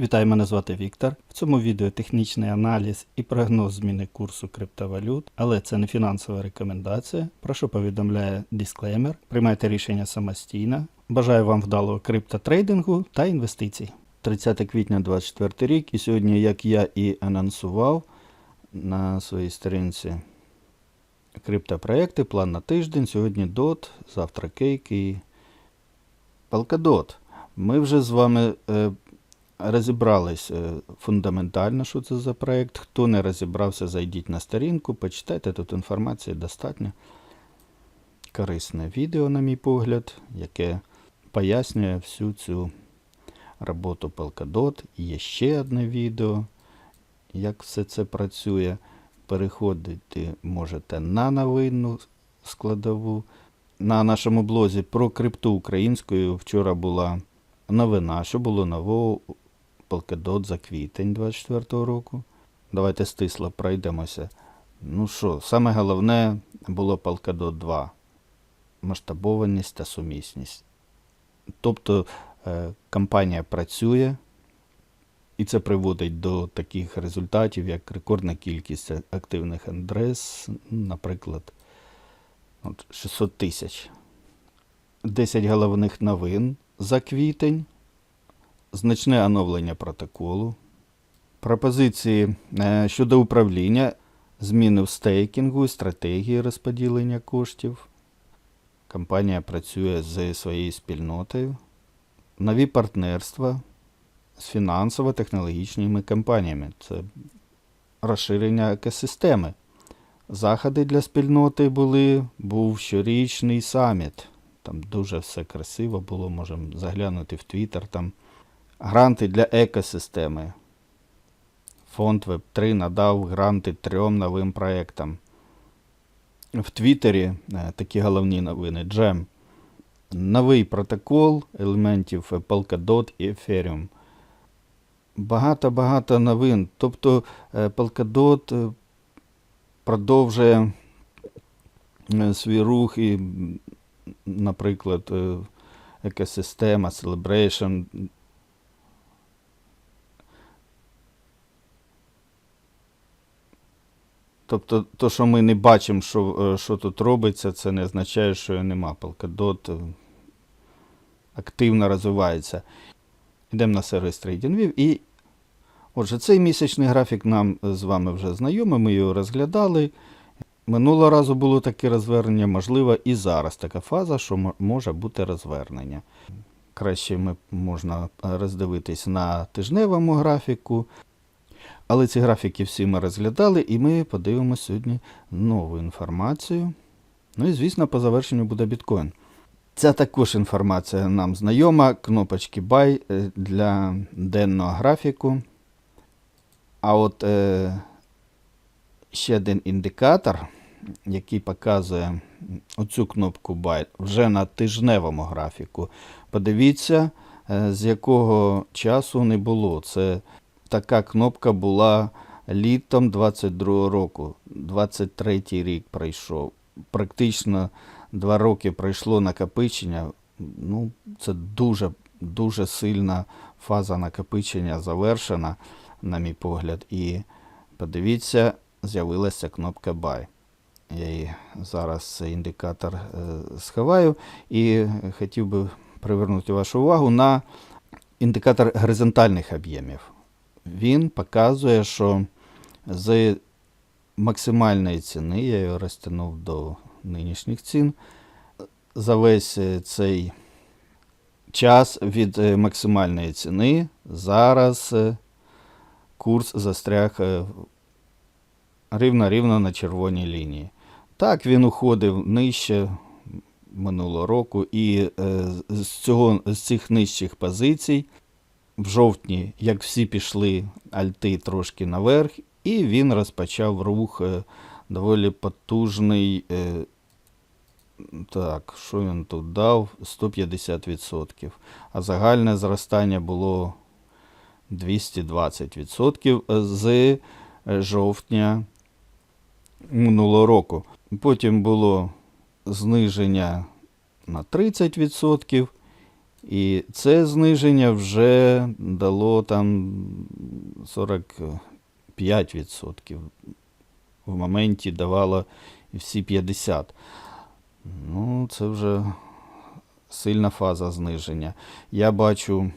Вітаю, мене звати Віктор. В цьому відео технічний аналіз і прогноз зміни курсу криптовалют, але це не фінансова рекомендація. Про що повідомляє дисклеймер. Приймайте рішення самостійно. Бажаю вам вдалого криптотрейдингу та інвестицій. 30 квітня 2024 рік, і сьогодні, як я і анонсував на своїй сторінці криптопроекти, план на тиждень. Сьогодні DOT, завтра Кейк і Polkadot. Ми вже з вами е, розібрались е, фундаментально, що це за проект. Хто не розібрався, зайдіть на сторінку, почитайте тут інформації достатньо. Корисне відео, на мій погляд, яке пояснює всю цю роботу Polkadot. Є ще одне відео, як все це працює. Переходити можете на новинну складову. На нашому блозі про крипту українською вчора була новина, що було нового Polkadot за квітень 24 року. Давайте стисло пройдемося. Ну що, саме головне було Polkadot 2. Масштабованість та сумісність. Тобто е, компанія працює, і це приводить до таких результатів, як рекордна кількість активних адрес, наприклад, 600 тисяч. 10 головних новин за квітень, значне оновлення протоколу, пропозиції е, щодо управління, зміни в стейкінгу, стратегії розподілення коштів. Компанія працює з своєю спільнотою, нові партнерства з фінансово-технологічними компаніями. Це розширення екосистеми. Заходи для спільноти були, був щорічний саміт. Там дуже все красиво було, можемо заглянути в Твіттер. Там гранти для екосистеми. Фонд Web3 надав гранти трьом новим проєктам. В Твіттері е, такі головні новини. Джем. Новий протокол елементів Polkadot і Ethereum. Багато-багато новин. Тобто е, Polkadot е, продовжує свій рух і, наприклад, екосистема, Celebration. Тобто, то, що ми не бачимо, що, е, що тут робиться, це не означає, що нема. Polkadot е, активно розвивається. Йдемо на сервіс TradingView і Отже, цей місячний графік нам з вами вже знайомий, ми його розглядали. Минулого разу було таке розвернення, можливо, і зараз така фаза, що може бути розвернення. Краще ми можна роздивитись на тижневому графіку. Але ці графіки всі ми розглядали, і ми подивимося сьогодні нову інформацію. Ну і, звісно, по завершенню буде біткоін. Ця також інформація нам знайома. Кнопочки Buy е, для денного графіку. А от е, ще один індикатор, який показує оцю кнопку Buy вже на тижневому графіку. Подивіться, е, з якого часу не було. Це така кнопка була літом 22 року. 23 рік пройшов. Практично два роки пройшло накопичення. Ну, це дуже, дуже сильна фаза накопичення завершена, на мій погляд. І подивіться, з'явилася кнопка Buy. Я її зараз цей індикатор е, сховаю і хотів би привернути вашу увагу на індикатор горизонтальних об'ємів. Він показує, що з максимальної ціни, я його розтягнув до нинішніх цін, за весь е, цей час від е, максимальної ціни зараз е, курс застряг рівно-рівно на червоній лінії. Так, він уходив нижче минулого року, і з, цього, з цих нижчих позицій в жовтні, як всі пішли альти трошки наверх, і він розпочав рух е, доволі потужний. Е, так, що він тут дав? 150%. А загальне зростання було 220% з е, жовтня минулого року. Потім було зниження на 30%. І це зниження вже дало там 45%. В моменті давало всі 50%. Ну, це вже сильна фаза зниження. Я бачу,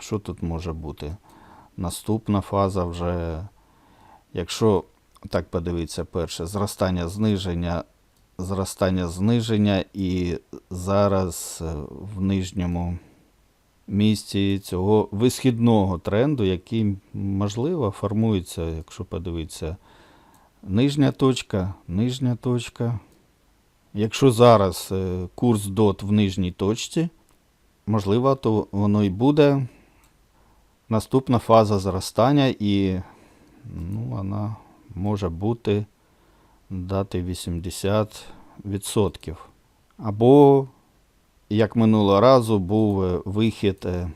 що тут може бути. Наступна фаза вже, якщо так подивитися, перше, зростання зниження, зростання зниження, і зараз е, в нижньому місці цього висхідного тренду, який, можливо, формується, якщо подивитися, нижня точка, нижня точка. Якщо зараз е, курс DOT в нижній точці, можливо, то воно і буде наступна фаза зростання, і ну, вона може бути дати 80%. Або, як минулого разу, був е, вихід, е,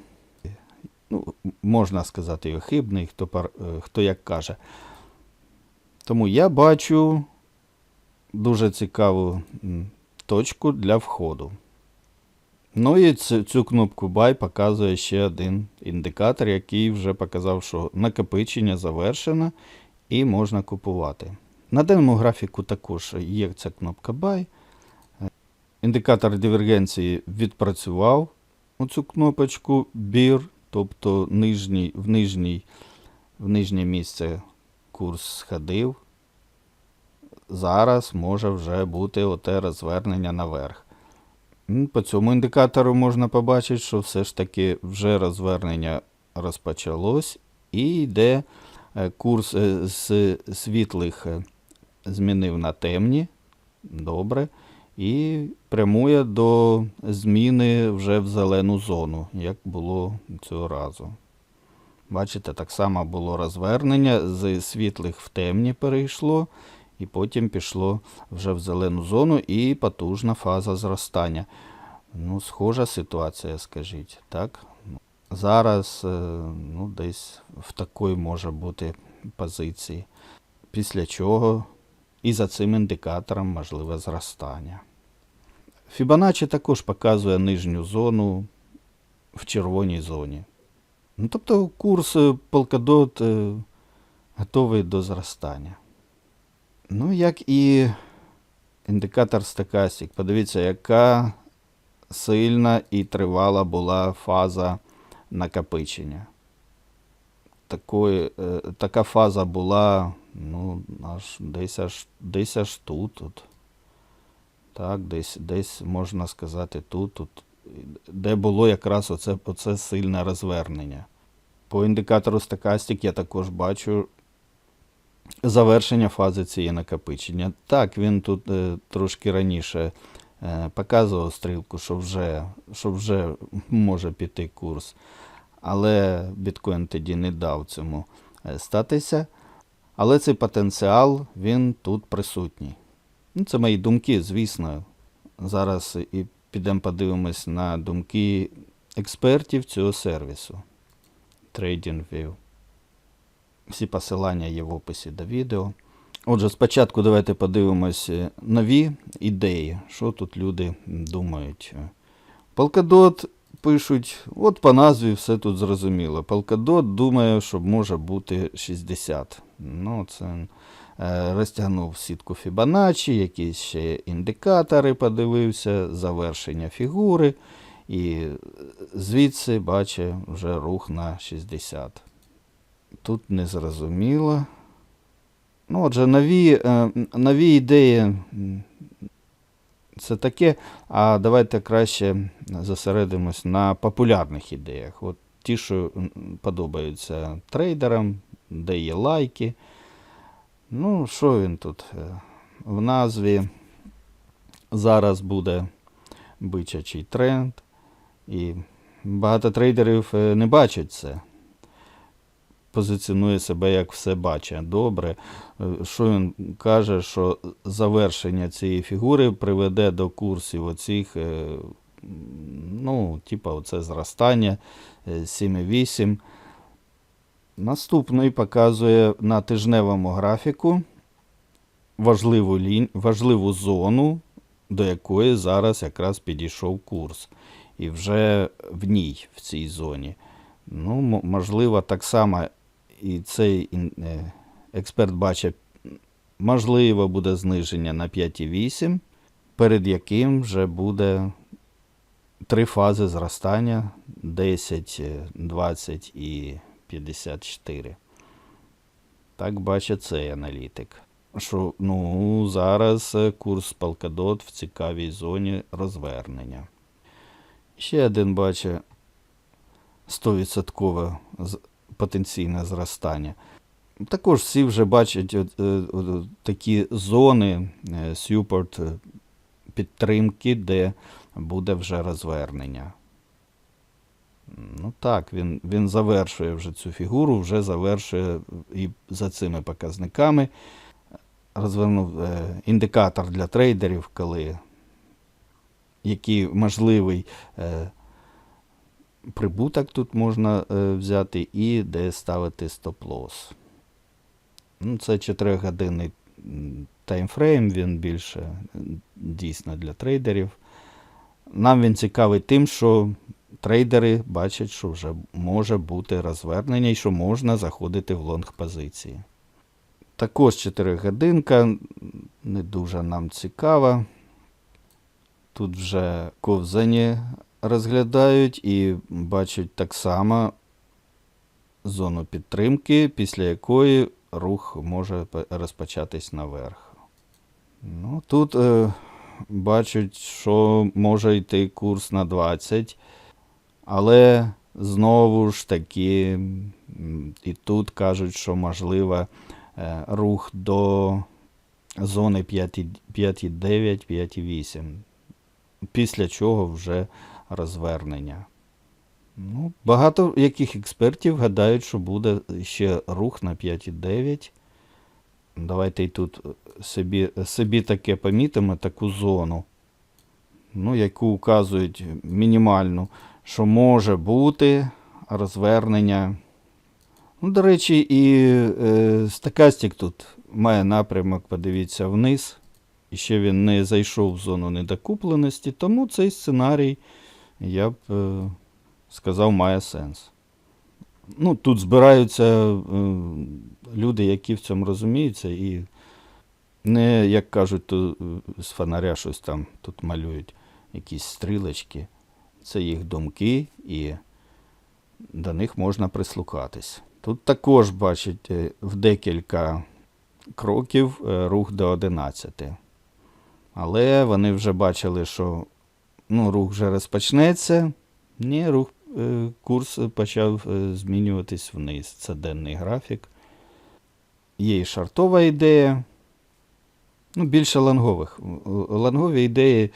ну, можна сказати, хибний, хто, е, хто як каже. Тому я бачу дуже цікаву точку для входу. Ну і цю кнопку Buy показує ще один індикатор, який вже показав, що накопичення завершено і можна купувати. На даному графіку також є ця кнопка Buy. Індикатор дивергенції відпрацював оцю кнопочку BIR, тобто нижній, в, нижній, в нижнє місце курс сходив. Зараз може вже бути оте розвернення наверх. По цьому індикатору можна побачити, що все ж таки вже розвернення розпочалось і йде е, курс е, з світлих е, змінив на темні. Добре. І прямує до зміни вже в зелену зону, як було цього разу. Бачите, так само було розвернення, з світлих в темні перейшло, і потім пішло вже в зелену зону і потужна фаза зростання. Ну, схожа ситуація, скажіть, так? Зараз е, ну, десь в такої може бути позиції. Після чого і за цим індикатором можливе зростання. Fibonacci також показує нижню зону в червоній зоні. Ну, тобто курс е, Polkadot е, готовий до зростання. Ну, як і індикатор Stochastic. Подивіться, яка сильна і тривала була фаза накопичення. Такої, е, така фаза була ну, аж десь аж, десь аж тут. тут. Так, десь, десь можна сказати тут, тут, де було якраз оце, оце сильне розвернення. По індикатору Stochastic я також бачу завершення фази цієї накопичення. Так, він тут е, трошки раніше е, показував стрілку, що вже, що вже може піти курс. Але біткоін тоді не дав цьому е, статися. Але цей потенціал він тут присутній. Ну, це мої думки, звісно. Зараз і підемо подивимось на думки експертів цього сервісу. TradingView. Всі посилання є в описі до відео. Отже, спочатку давайте подивимось е, нові ідеї, що тут люди думають. Polkadot пишуть, от по назві все тут зрозуміло. Polkadot думає, що може бути 60. Ну, це е, розтягнув сітку Fibonacci, якісь ще індикатори подивився, завершення фігури. І звідси бачить вже рух на 60. Тут не зрозуміло. Ну, отже, нові, е, нові ідеї це таке. А давайте краще зосередимось на популярних ідеях. От ті, що подобаються трейдерам, де є лайки. Ну, що він тут? е, В назві зараз буде бичачий тренд. І багато трейдерів е, не бачать це. Позиціонує себе як все бачить. Добре. Е, Що він каже, що завершення цієї фігури приведе до курсів оцих, е, ну, типа оце зростання е, 7,8. Наступний показує на тижневому графіку важливу, лінь, важливу зону, до якої зараз якраз підійшов курс. і вже в ній, в цій зоні. Ну, можливо, так само і цей е, експерт бачить, можливо, буде зниження на 5,8, перед яким вже буде три фази зростання 10, е, 20 і 54. Так бачить цей аналітик. Що ну, зараз е, курс Polkadot в цікавій зоні розвернення. Ще один бачить 100% з- потенційне зростання. Також всі вже бачать е, такі зони е, support е, підтримки, де буде вже розвернення. Ну так, він, він завершує вже цю фігуру, вже завершує і за цими показниками. Розвернув е, індикатор для трейдерів, коли який можливий е, прибуток тут можна е, взяти і де ставити стоп-лосс. Ну, це 4-годинний таймфрейм, він більше дійсно для трейдерів. Нам він цікавий тим, що трейдери бачать, що вже може бути розвернення і що можна заходити в лонг позиції. Також 4 годинка не дуже нам цікава. Тут вже ковзані розглядають і бачать так само зону підтримки, після якої рух може розпочатись наверх. Ну, тут е, бачать, що може йти курс на 20, але знову ж таки, і тут кажуть, що можливо е, рух до зони 5,9, 5,8. Після чого вже розвернення. Ну, багато яких експертів гадають, що буде ще рух на 5,9. Давайте і тут собі, собі таке помітимо, таку зону, ну, яку указують мінімальну, що може бути розвернення. Ну, до речі, і е, стакастик тут має напрямок, подивіться, вниз. І ще він не зайшов в зону недокупленості, тому цей сценарій, я б е, сказав, має сенс. Ну, тут збираються е, люди, які в цьому розуміються, і не, як кажуть, то е, з фонаря щось там тут малюють, якісь стрілочки. Це їх думки, і до них можна прислухатись. Тут також, бачите, в декілька кроків рух до 11. Але вони вже бачили, що ну, рух вже розпочнеться. Ні, рух, е, курс почав е, змінюватись вниз. Це денний графік. Є і шартова ідея. Ну, більше лонгових. Лонгові ідеї,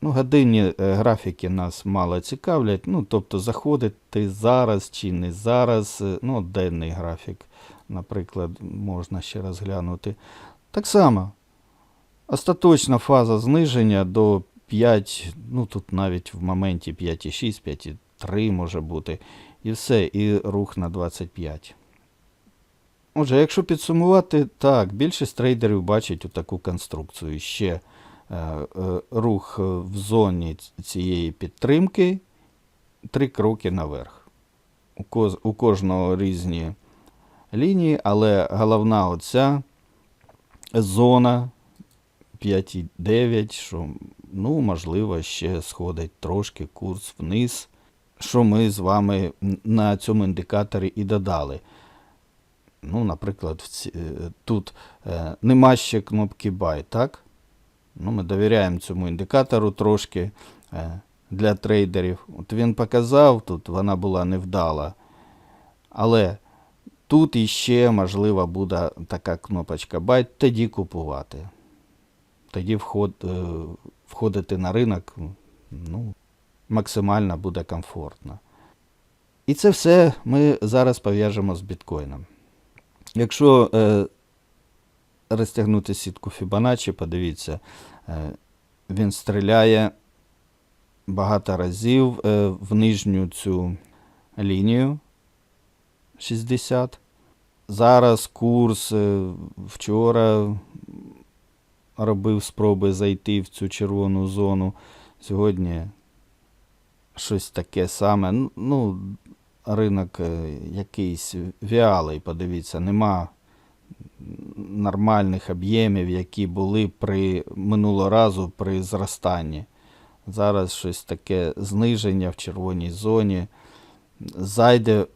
ну, годинні е, графіки нас мало цікавлять. Ну, тобто заходити зараз чи не зараз. Ну, денний графік, наприклад, можна ще розглянути. Так само. Остаточна фаза зниження до 5, ну тут навіть в моменті 5,6, 5,3 може бути. І все, і рух на 25. Отже, якщо підсумувати, так, більшість трейдерів бачать таку конструкцію. Ще е, е, рух е, в зоні цієї підтримки, три кроки наверх. У, коз, у кожного різні лінії, але головна оця зона 5,9, що, ну, можливо, ще сходить трошки курс вниз, що ми з вами на цьому індикаторі і додали. Ну, наприклад, е, тут е, нема ще кнопки Buy, так? Ну, ми довіряємо цьому індикатору трошки е, для трейдерів. От він показав, тут вона була невдала. Але тут іще, можливо, буде така кнопочка Buy, тоді купувати. Тоді вход, входити на ринок ну, максимально буде комфортно. І це все ми зараз пов'яжемо з біткоїном. Якщо е, розтягнути сітку Fibonacci, подивіться, е, він стріляє багато разів е, в нижню цю лінію 60. Зараз курс е, вчора робив спроби зайти в цю червону зону. Сьогодні щось таке саме. Ну, ринок е, якийсь вялий, подивіться, нема нормальних об'ємів, які були при минулого разу при зростанні. Зараз щось таке зниження в червоній зоні. Зайде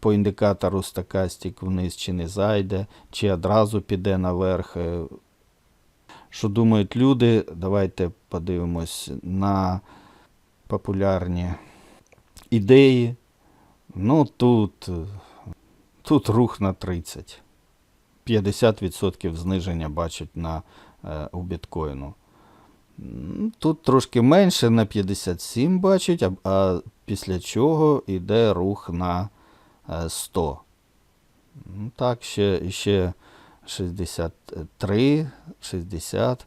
по індикатору стакастик вниз чи не зайде, чи одразу піде наверх. Е, Що думають люди? Давайте подивимось на популярні ідеї. Ну, тут, е, тут рух на 30. 50% зниження бачать на, е, у біткоїну. Тут трошки менше на 57 бачать, а, а після чого йде рух на е, 100. Ну, Так, ще, ще 63, 60.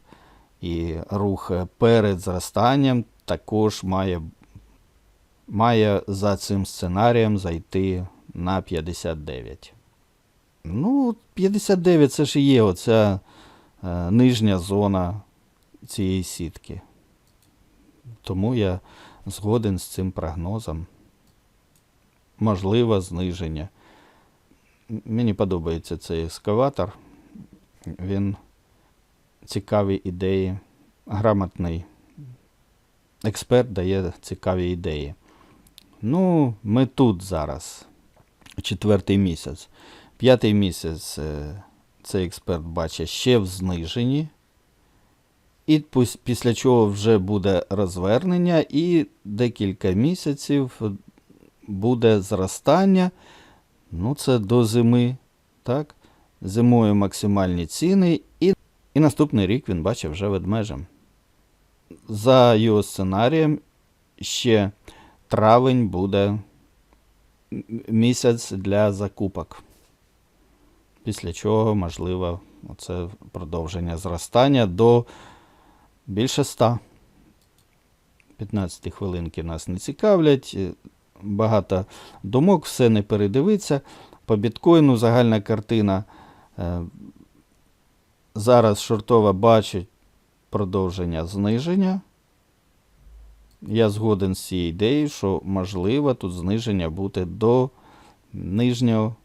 І рух е, перед зростанням також має, має за цим сценарієм зайти на 59. Ну, 59 це ж і є оця е, нижня зона цієї сітки. Тому я згоден з цим прогнозом. Можливе зниження. Мені подобається цей ескаватор. Він цікаві ідеї, грамотний експерт дає цікаві ідеї. Ну, ми тут зараз, четвертий місяць. П'ятий місяць е, цей експерт бачить ще в зниженні. І після чого вже буде розвернення, і декілька місяців буде зростання. Ну, це до зими. Так? Зимою максимальні ціни, і, і наступний рік він бачить вже ведмежем. За його сценарієм, ще травень буде місяць для закупок. Після чого, можливо, це продовження зростання до більше 100. 15 хвилинки нас не цікавлять. е, Багато думок, все не передивиться. По біткоїну загальна картина. Е, Зараз шортова бачить продовження зниження. Я згоден з цією ідеєю, що можливо тут зниження буде до нижнього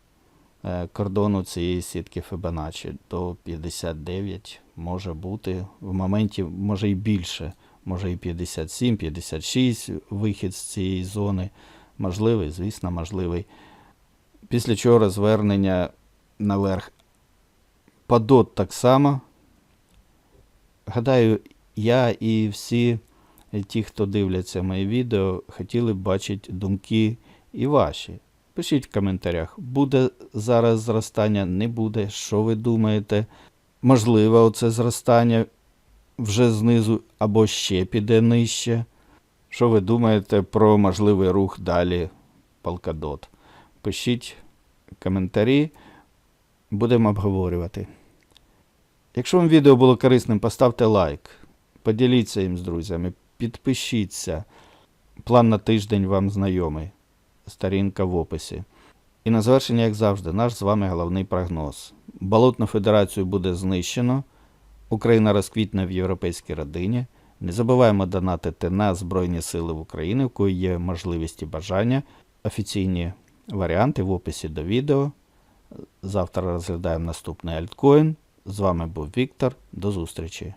е, кордону цієї сітки Fibonacci до 59 може бути. В моменті може і більше, може і 57, 56 вихід з цієї зони. Можливий, звісно, можливий. Після чого розвернення наверх. Падот так само. Гадаю, я і всі ті, хто дивляться мої відео, хотіли б бачити думки і ваші. Пишіть в коментарях, буде зараз зростання, не буде. Що ви думаєте? Можливо, оце зростання вже знизу або ще піде нижче. Що ви думаєте про можливий рух далі Polkadot? Пишіть коментарі, будемо обговорювати. Якщо вам відео було корисним, поставте лайк, поділіться їм з друзями, підпишіться. План на тиждень вам знайомий. Сторінка в описі. І на завершення, як завжди, наш з вами головний прогноз. Болотну федерацію буде знищено. Україна розквітне в європейській родині. Не забуваємо донатити на Збройні Сили в Україні, в кої є можливість і бажання. Офіційні варіанти в описі до відео. Завтра розглядаємо наступний альткоін. З вами був Віктор. До зустрічі.